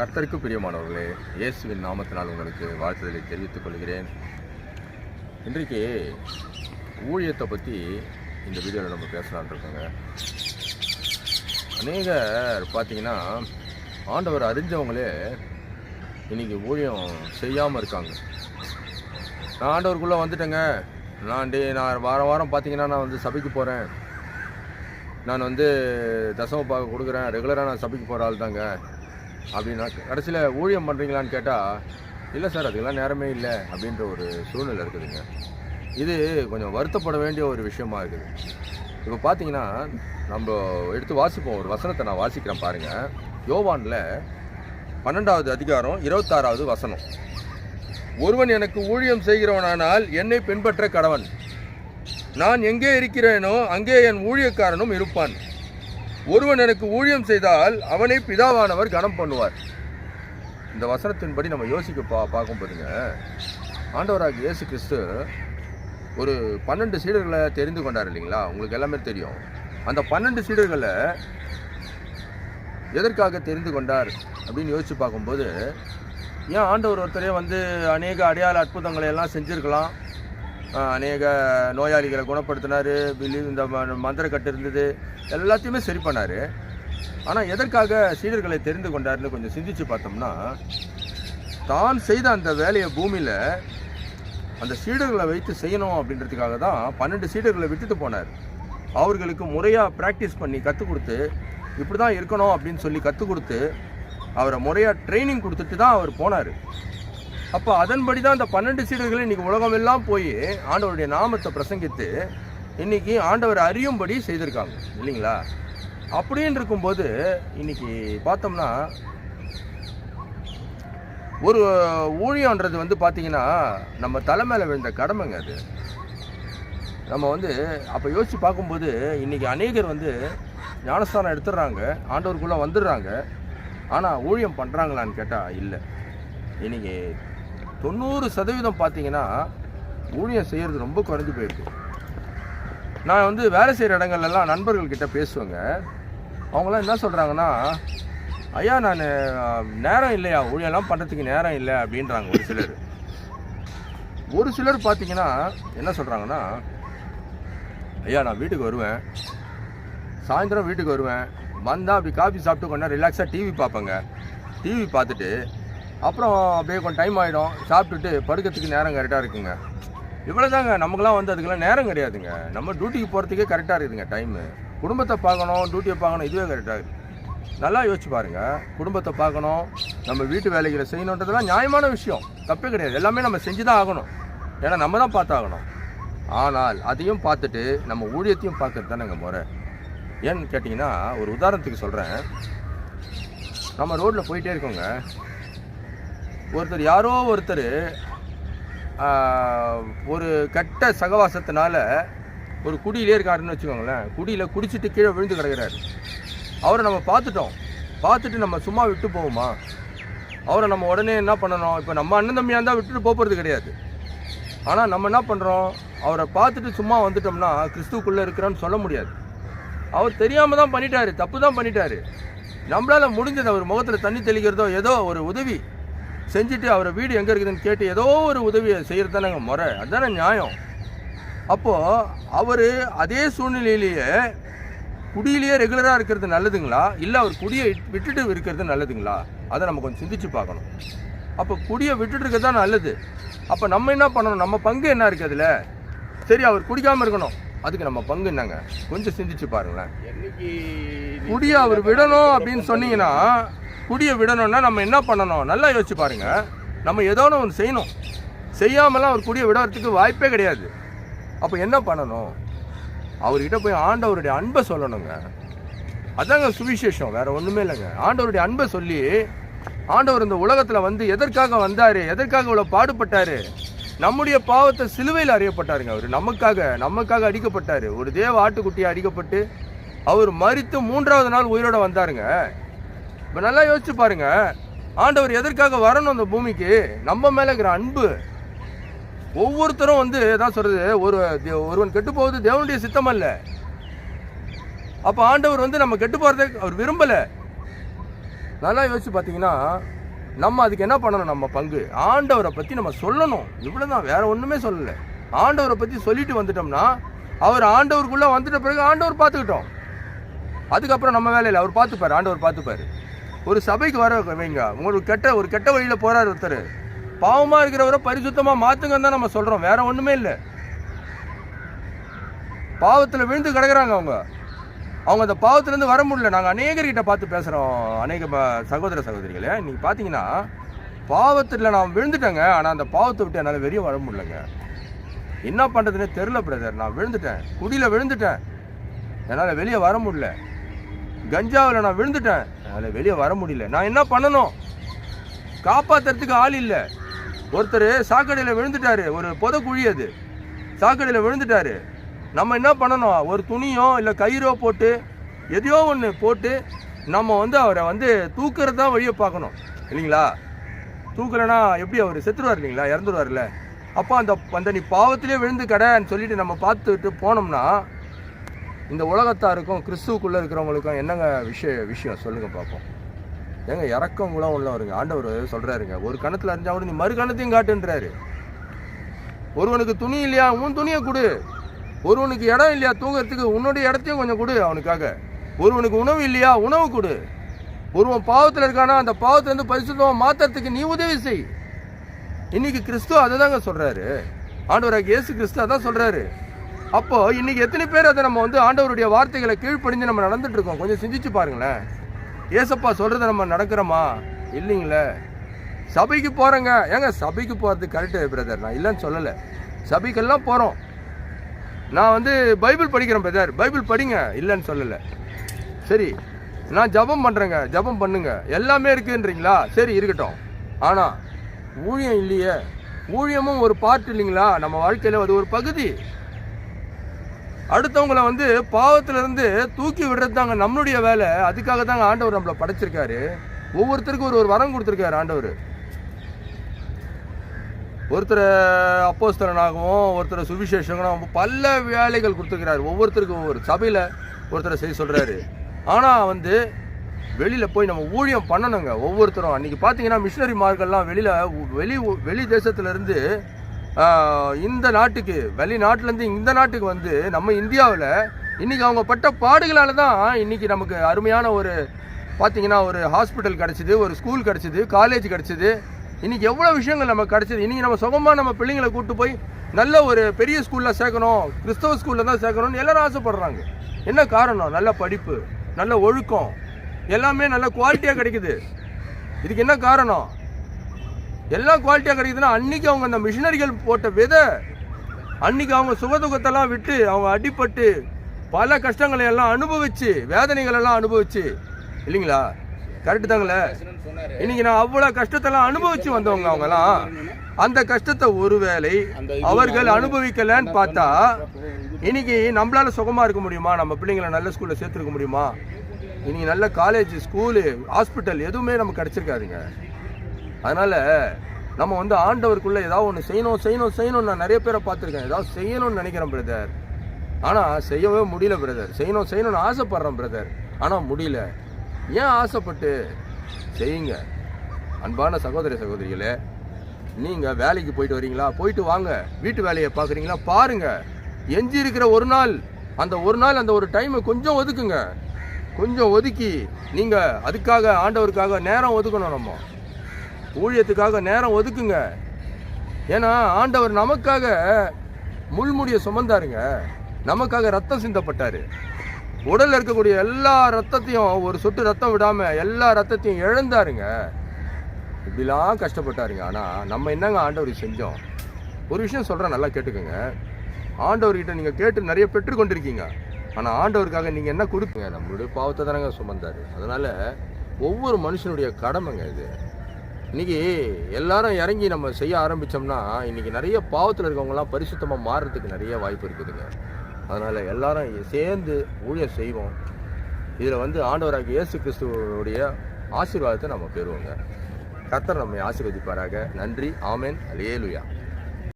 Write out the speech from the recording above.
கர்த்தருக்கு பிரியமானவர்களே இயேசுவின் நாமத்தினால் உங்களுக்கு வாழ்த்துதலை தெரிவித்துக் கொள்கிறேன். இன்றைக்கு ஊழியத்தை பற்றி இந்த வீடியோவில் நம்ம பேசலாம்னு இருக்கோங்க. அநேகர் பார்த்தீங்கன்னா ஆண்டவர் அறிஞ்சவங்களே இன்றைக்கி ஊழியம் செய்யாமல் இருக்காங்க. நான் ஆண்டவருக்குள்ளே வந்துட்டேங்க. நான் டே நான் வாரம் வாரம் பார்த்தீங்கன்னா நான் வந்து சபைக்கு போகிறேன் நான் வந்து தசம பார்க்க கொடுக்குறேன். ரெகுலராக நான் சபைக்கு போகிற ஆள் தாங்க அப்படின்னா கடைசியில் ஊழியம் பண்ணுறீங்களான்னு கேட்டால் இல்லை சார் அதுக்கெல்லாம் நேரமே இல்லை அப்படின்ற ஒரு சூழ்நிலை இருக்குதுங்க. இது கொஞ்சம் வருத்தப்பட வேண்டிய ஒரு விஷயமா இருக்குது. இப்போ பார்த்தீங்கன்னா நம்ம எடுத்து வாசிப்போம் ஒரு வசனத்தை நான் வாசிக்கிறேன் பாருங்கள் யோவானில் பன்னெண்டாவது அதிகாரம் இருபத்தாறாவது வசனம். ஒருவன் எனக்கு ஊழியம் செய்கிறவனானால் என்னை பின்பற்ற கடவன். நான் எங்கே இருக்கிறேனோ அங்கே என் ஊழியக்காரனும் இருப்பான். ஒருவன் எனக்கு ஊழியம் செய்தால் அவனை பிதாவானவர் கனம் பண்ணுவார். இந்த வசனத்தின்படி நம்ம யோசிக்க பா பார்க்கும் போதுங்க ஆண்டவராக இயேசு கிறிஸ்து ஒரு பன்னெண்டு சீடர்களை தெரிந்து கொண்டார் இல்லைங்களா? உங்களுக்கு எல்லாமே தெரியும். அந்த பன்னெண்டு சீடர்களை எதற்காக தெரிந்து கொண்டார் அப்படின்னு யோசிச்சு பார்க்கும்போது ஏன் ஆண்டவர் ஒருத்தரே வந்து அநேக அடையாள அற்புதங்களை எல்லாம் செஞ்சுருக்கலாம்? அநேக நோயாளிகளை குணப்படுத்தினார் இந்த ம- மந்திரக்கட்டு இருந்தது எல்லாத்தையுமே சரி பண்ணார். ஆனால் எதற்காக சீடர்களை தெரிந்து கொண்டார்னு கொஞ்சம் சிந்திச்சு பார்த்தோம்னா தான் செய்த அந்த வேலையை பூமியில் அந்த சீடர்களை வைத்து செய்யணும் அப்படின்றதுக்காக தான் பன்னெண்டு சீடர்களை விட்டுட்டு போனார். அவர்களுக்கு முறையாக ப்ராக்டிஸ் பண்ணி கற்றுக் கொடுத்து இப்படி தான் இருக்கணும் அப்படின்னு சொல்லி கற்றுக் கொடுத்து அவரை முறையாக ட்ரைனிங் கொடுத்துட்டு தான் அவர் போனார். அப்போ அதன்படி தான் அந்த பன்னெண்டு சீடர்கள் இன்னைக்கு உலகமெல்லாம் போய் ஆண்டவருடைய நாமத்தை பிரசங்கித்து இன்னைக்கு ஆண்டவர் அறியும்படி செய்திருக்காங்க இல்லைங்களா? அப்படின்னு இருக்கும்போது இன்னைக்கு பார்த்தோம்னா ஒரு ஊழியன்றது வந்து பார்த்தீங்கன்னா நம்ம தலை மேலே விழுந்த கடமைங்க அது. நம்ம வந்து அப்போ யோசித்து பார்க்கும்போது இன்னைக்கு அநேகர் வந்து ஞானஸ்தானம் எடுத்துடுறாங்க ஆண்டவருக்குள்ளே வந்துடுறாங்க. ஆனால் ஊழியம் பண்ணுறாங்களான்னு கேட்டால் இல்லை. இன்னைக்கு தொண்ணூறு சதவீதம் பார்த்தீங்கன்னா ஊழியம் செய்கிறது ரொம்ப குறைஞ்சி போயிருக்கு. நான் வந்து வேலை செய்கிற இடங்கள்லாம் நண்பர்கள்கிட்ட பேசுவேங்க. அவங்களாம் என்ன சொல்கிறாங்கன்னா ஐயா நான் நேரம் இல்லையா? ஊழியெல்லாம் பண்ணுறதுக்கு நேரம் இல்லை. அப்படின்றாங்க ஒரு சிலர். ஒரு சிலர் பார்த்தீங்கன்னா என்ன சொல்கிறாங்கன்னா ஐயா நான் வீட்டுக்கு வருவேன். சாயந்தரம் வீட்டுக்கு வருவேன். வந்தால் அப்படி காஃபி சாப்பிட்டு கொண்டா ரிலாக்ஸாக டிவி பார்ப்பேங்க. டிவி பார்த்துட்டு அப்புறம் அப்படியே கொஞ்சம் டைம் ஆகிடும் சாப்பிட்டுட்டு படுக்கிறதுக்கு நேரம் கரெக்டாக இருக்குங்க. இவ்வளோதாங்க நமக்குலாம் வந்து அதுக்கெல்லாம் நேரம் கிடையாதுங்க. நம்ம டியூட்டிக்கு போகிறதுக்கே கரெக்டாக இருக்குதுங்க டைமு குடும்பத்தை பார்க்கணும் டியூட்டியை பார்க்கணும் இதுவே கரெக்டாக இருக்குது நல்லா யோசிச்சு பாருங்கள் குடும்பத்தை பார்க்கணும் நம்ம வீட்டு வேலைகளை செய்யணுன்றதெல்லாம் நியாயமான விஷயம். தப்பே கிடையாது. எல்லாமே நம்ம செஞ்சு தான் ஆகணும். ஏன்னா நம்ம தான் பார்த்தாகணும். ஆனால் அதையும் பார்த்துட்டு நம்ம ஊழியத்தையும் பார்க்கறது தானேங்க முறை. ஏன்னு கேட்டிங்கன்னா ஒரு உதாரணத்துக்கு சொல்கிறேன் நம்ம ரோட்டில் போயிட்டே இருக்கோங்க. ஒருத்தர் யாரோ ஒருத்தர் ஒரு கெட்ட சகவாசத்தினால ஒரு குடியிலே இருக்காருன்னு வச்சுக்கோங்களேன். குடியில் குடிச்சிட்டு கீழே விழுந்து கிடக்கிறாரு. அவரை நம்ம பார்த்துட்டோம். பார்த்துட்டு நம்ம சும்மா விட்டு போவோமா? அவரை நம்ம உடனே என்ன பண்ணணும்? இப்போ நம்ம அண்ணன் தம்பியாக இருந்தால் விட்டுட்டு போகிறது கிடையாது. ஆனால் நம்ம என்ன பண்ணுறோம் அவரை பார்த்துட்டு சும்மா வந்துட்டோம்னா கிறிஸ்துக்குள்ளே இருக்கிறான்னு சொல்ல முடியாது. அவர் தெரியாமல் தான் பண்ணிட்டாரு தப்பு தான் பண்ணிட்டாரு. நம்மளால் முடிஞ்சது அவர் முகத்தில் தண்ணி தெளிக்கிறதோ ஏதோ ஒரு உதவி செஞ்சுட்டு அவரை வீடு எங்கே இருக்குதுன்னு கேட்டு ஏதோ ஒரு உதவியை செய்கிறது தானேங்க முறை. அதுதானே நியாயம். அப்போது அவர் அதே சூழ்நிலையிலேயே குடியிலேயே ரெகுலராக இருக்கிறது நல்லதுங்களா? இல்லை அவர் குடியை விட்டுட்டு இருக்கிறது நல்லதுங்களா? அதை நம்ம கொஞ்சம் சிந்திச்சு பார்க்கணும். அப்போ குடியை விட்டுட்டு இருக்கிறது தான் நல்லது. அப்போ நம்ம என்ன பண்ணணும்? நம்ம பங்கு என்ன இருக்குது அதில்? சரி அவர் குடிக்காமல் இருக்கணும். அதுக்கு நம்ம பங்கு என்னங்க? கொஞ்சம் சிந்திச்சு பாருங்களேன். குடியை அவர் விடணும் அப்படின்னு சொன்னீங்கன்னா குடியை விடணும்னா நம்ம என்ன பண்ணணும்? நல்லா யோசிச்சு பாருங்க. நம்ம ஏதோ ஒன்று செய்யணும். செய்யாமலாம் அவர் குடியை விடறதுக்கு வாய்ப்பே கிடையாது. அப்போ என்ன பண்ணணும்? அவர்கிட்ட போய் ஆண்டவருடைய அன்பை சொல்லணுங்க. அதாங்க சுவிசேஷம். வேற ஒன்றுமே இல்லைங்க. ஆண்டவருடைய அன்பை சொல்லி ஆண்டவர் இந்த உலகத்தில் வந்து எதற்காக வந்தார்? எதற்காக இவ்வளோ பாடுபட்டார்? நம்முடைய பாவத்தை சிலுவையில் அறியப்பட்டாருங்க அவர். நமக்காக நமக்காக அடிக்கப்பட்டார். ஒரு தேவ ஆட்டுக்குட்டியை அடிக்கப்பட்டு அவர் மறித்து மூன்றாவது நாள் உயிரோட வந்தாருங்க. இப்போ நல்லா யோசிச்சு பாருங்க. ஆண்டவர் எதற்காக வரணும் அந்த பூமிக்கு? நம்ம மேலே இருக்கிற அன்பு. ஒவ்வொருத்தரும் வந்து தான் சொல்றது ஒரு தே- ஒருவன் கெட்டு போவது தேவனுடைய சித்தம் அல்ல அப்போ ஆண்டவர் வந்து நம்ம கெட்டு போகிறத அவர் விரும்பலை. நல்லா யோசிச்சு பார்த்தீங்கன்னா நம்ம அதுக்கு என்ன பண்ணணும்? நம்ம பங்கு. ஆண்டவரை பற்றி நம்ம சொல்லணும். இவ்வளோதான் வேற ஒன்றுமே சொல்லலை. ஆண்டவரை பற்றி சொல்லிட்டு வந்துட்டோம்னா அவர் ஆண்டவருக்குள்ளே வந்துட்ட பிறகு ஆண்டவர் பார்த்துக்கிட்டோம் அதுக்கப்புறம் நம்ம வேலையில் அவர் பார்த்துப்பார் ஆண்டவர் பார்த்துப்பார் ஒரு சபைக்கு வர வைங்க. உங்களுக்கு கெட்ட ஒரு கெட்ட வழியில் போகிறார் ஒருத்தர். பாவமாக இருக்கிறவரை பரிசுத்தமாக மாற்றுங்கன்னு தான் நம்ம சொல்கிறோம் வேற ஒன்றுமே இல்லை. பாவத்தில் விழுந்து கிடக்குறாங்க அவங்க. அவங்க அந்த பாவத்துலேருந்து வர முடியல. நாங்கள் அநேகர்கிட்ட பார்த்து பேசுகிறோம் அநேக சகோதர சகோதரிகளே இன்னைக்கு பார்த்தீங்கன்னா பாவத்தில் நான் விழுந்துட்டேங்க. ஆனால் அந்த பாவத்தை விட்டு என்னால் வெளியே வர முடியலங்க. என்ன பண்ணுறதுனே தெரில பிரதர் நான் விழுந்துட்டேன். குடியில் விழுந்துட்டேன். என்னால் வெளியே வர முடியல. கஞ்சாவில் நான் விழுந்துட்டேன். அதில் வெளியே வர முடியல. நான் என்ன பண்ணணும்? காப்பாத்துறதுக்கு ஆள் இல்லை. ஒருத்தர் சாக்கடையில் விழுந்துட்டாரு. ஒரு புத குழி அது. சாக்கடையில் விழுந்துட்டாரு. நம்ம என்ன பண்ணணும்? ஒரு துணியோ இல்லை கயிறோ போட்டு எதையோ ஒன்று போட்டு நம்ம வந்து அவரை வந்து தூக்கிறது தான் வழியை பார்க்கணும். இல்லைங்களா? தூக்கலைன்னா எப்படி அவர் செத்துருவார் இல்லைங்களா? இறந்துருவார்ல அப்போ அந்த அந்த நீ பாவத்திலே விழுந்து கடைன்னு சொல்லிட்டு நம்ம பார்த்துட்டு போனோம்னா இந்த உலகத்தாருக்கும் கிறிஸ்துவுக்குள்ளே இருக்கிறவங்களுக்கும் என்னங்க விஷய விஷயம்? சொல்லுங்கள் பார்ப்போம் ஏங்க இறக்கம் கூட உள்ளவருங்க. ஆண்டவர் சொல்கிறாருங்க ஒரு கணத்தில் அறிஞ்சா கூட நீ மறு கணத்தையும் காட்டுன்றாரு. ஒருவனுக்கு துணி இல்லையா உன் துணியை கொடு. ஒருவனுக்கு இடம் இல்லையா தூங்குறதுக்கு உன்னுடைய இடத்தையும் கொஞ்சம் கொடு அவனுக்காக. ஒருவனுக்கு உணவு இல்லையா உணவு கொடு. ஒருவன் பாவத்தில் இருக்கானா அந்த பாவத்திலேருந்து பரிசுத்தமாக மாத்துறதுக்கு நீ உதவி செய். இன்னைக்கு கிறிஸ்துவ அதை தாங்க சொல்கிறாரு ஆண்டவராக இயேசு கிறிஸ்து அதான் சொல்கிறாரு அப்போ இன்னைக்கு எத்தனை பேர் அதை நம்ம வந்து ஆண்டவருடைய வார்த்தைகளை கீழ்ப்படிஞ்சு நம்ம நடந்துட்டு இருக்கோம்? கொஞ்சம் சிந்திச்சு பாருங்களேன். ஏசப்பா சொல்கிறத நம்ம நடக்கிறோமா? இல்லைங்களே. சபைக்கு போறேங்க. ஏங்க சபைக்கு போறது கரெக்டு பிரதர் நான் இல்லைன்னு சொல்லலை. சபைக்கெல்லாம் போறோம். நான் வந்து பைபிள் படிக்கிறேன் பிரதர் பைபிள் படிங்க. இல்லைன்னு சொல்லலை. சரி நான் ஜெபம் பண்ணுறேங்க ஜெபம் பண்ணுங்க. எல்லாமே இருக்குன்றீங்களா? சரி இருக்கட்டும். ஆனால் ஊழியம் இல்லையே. ஊழியமும் ஒரு பார்ட் இல்லைங்களா? நம்ம வாழ்க்கையில் அது ஒரு பகுதி. அடுத்தவங்களை வந்து பாவத்திலேருந்து தூக்கி விடுறது தாங்க நம்மளுடைய வேலை. அதுக்காக தாங்க ஆண்டவர் நம்மளை படைச்சிருக்காரு. ஒவ்வொருத்தருக்கும் ஒரு ஒரு வரம் கொடுத்துருக்காரு ஆண்டவர். ஒருத்தர் அப்போஸ்தலனாகவும் ஒருத்தர் சுவிசேஷங்கனாகவும் பல வேலைகள் கொடுத்துருக்கிறாரு. ஒவ்வொருத்தருக்கும் ஒவ்வொரு சபையில் ஒருத்தரை செய்ய சொல்கிறாரு ஆனால் வந்து வெளியில் போய் நம்ம ஊழியம் பண்ணணுங்க. ஒவ்வொருத்தரும் அன்றைக்கி பார்த்தீங்கன்னா மிஷினரிமார்கள்லாம் வெளியில் வெளி வெளி தேசத்துலேருந்து இந்த நாட்டுக்கு வெளிநாட்டிலேருந்து இந்த நாட்டுக்கு வந்து நம்ம இந்தியாவில் இன்றைக்கி அவங்க பட்ட பாடுகளால் தான் இன்றைக்கி நமக்கு அருமையான ஒரு பார்த்தீங்கன்னா ஒரு ஹாஸ்பிட்டல் கிடச்சிது ஒரு ஸ்கூல் கிடச்சிது காலேஜ் கிடச்சிது. இன்றைக்கி எவ்வளோ விஷயங்கள் நமக்கு கிடச்சிது. இன்றைக்கி நம்ம சுகமாக நம்ம பிள்ளைங்களை கூட்டு போய் நல்ல ஒரு பெரிய ஸ்கூலில் சேர்க்கணும் கிறிஸ்தவ ஸ்கூலில் தான் சேர்க்கணும்னு எல்லோரும் ஆசைப்படுறாங்க. என்ன காரணம்? நல்ல படிப்பு நல்ல ஒழுக்கம் எல்லாமே நல்ல குவாலிட்டியாக கிடைக்குது. இதுக்கு என்ன காரணம்? எல்லாம் குவாலிட்டியாக கிடைக்குதுன்னா அன்னைக்கு அவங்க அந்த மிஷினரிகள் போட்ட விதை அன்னைக்கு அவங்க சுகதுக்கத்தெல்லாம் விட்டு அவங்க அடிபட்டு பல கஷ்டங்களை எல்லாம் அனுபவிச்சு வேதனைகள் எல்லாம் அனுபவிச்சு இல்லைங்களா? கரெக்டு தாங்களே? இன்னைக்கு நான் அவ்வளோ கஷ்டத்தெல்லாம் அனுபவிச்சு வந்தவங்க அவங்கலாம் அந்த கஷ்டத்தை ஒருவேளை அவர்கள் அனுபவிக்கலன்னு பார்த்தா இன்னைக்கு நம்மளால சுகமா இருக்க முடியுமா? நம்ம பிள்ளைங்களை நல்ல ஸ்கூல்ல சேர்த்துருக்க முடியுமா? இன்னைக்கு நல்ல காலேஜ் ஸ்கூலு ஹாஸ்பிட்டல் எதுவுமே நமக்கு கிடைச்சிருக்காதுங்க. அதனால் நம்ம வந்து ஆண்டவருக்குள்ளே ஏதாவது ஒன்று செய்யணும் செய்யணும் செய்யணும் நான் நிறைய பேரை பார்த்துருக்கேன். ஏதாவது செய்யணும்னு நினைக்கிறேன் பிரதர் ஆனால் செய்யவே முடியல பிரதர் செய்யணும் செய்யணும்னு ஆசைப்பட்றேன் பிரதர் ஆனால் முடியல. ஏன் ஆசைப்பட்டு? செய்யுங்க. அன்பான சகோதரி சகோதரிகளே நீங்கள் வேலைக்கு போயிட்டு வரீங்களா? போயிட்டு வாங்க. வீட்டு வேலையை பார்க்குறீங்களா? பாருங்க. எஞ்சி இருக்கிற ஒரு நாள் அந்த ஒரு நாள் அந்த ஒரு டைமை கொஞ்சம் ஒதுக்குங்க. கொஞ்சம் ஒதுக்கி நீங்கள் அதுக்காக ஆண்டவருக்காக நேரம் ஒதுக்கணும் நம்ம. ஊழியத்துக்காக நேரம் ஒதுக்குங்க. ஏன்னா ஆண்டவர் நமக்காக முள்முடியை சுமந்தாருங்க. நமக்காக ரத்தம் சிந்தப்பட்டார். உடலில் இருக்கக்கூடிய எல்லா ரத்தத்தையும் ஒரு சொட்டு ரத்தம் விடாமல் எல்லா ரத்தத்தையும் இழந்தாருங்க. இப்படிலாம் கஷ்டப்பட்டாருங்க. ஆனால் நம்ம என்னங்க ஆண்டவருக்கு செஞ்சோம்? ஒரு விஷயம் சொல்கிறேன் நல்லா கேட்டுக்கோங்க. ஆண்டவர்கிட்ட நீங்கள் கேட்டு நிறைய பெற்றுக்கொண்டிருக்கீங்க ஆனால் ஆண்டவருக்காக நீங்கள் என்ன கொடுப்பீங்க நம்மளுடைய பாவத்தை தானங்க சுமந்தார். அதனால் ஒவ்வொரு மனுஷனுடைய கடமைங்க இது. இன்னைக்கு எல்லாரும் இறங்கி நம்ம செய்ய ஆரம்பித்தோம்னா இன்னைக்கு நிறைய பாவத்தில் இருக்கவங்கலாம் பரிசுத்தமாக மாறுறதுக்கு நிறைய வாய்ப்பு இருக்குதுங்க. அதனால் எல்லாரும் சேர்ந்து ஊழியம் செய்வோம். இதில் வந்து ஆண்டவராக இயேசு கிறிஸ்துவனுடைய ஆசீர்வாதத்தை நம்ம பெறுவோங்க. கத்தர் நம்மை ஆசீர்வதிப்பாராக. நன்றி. ஆமேன். அலேலுயா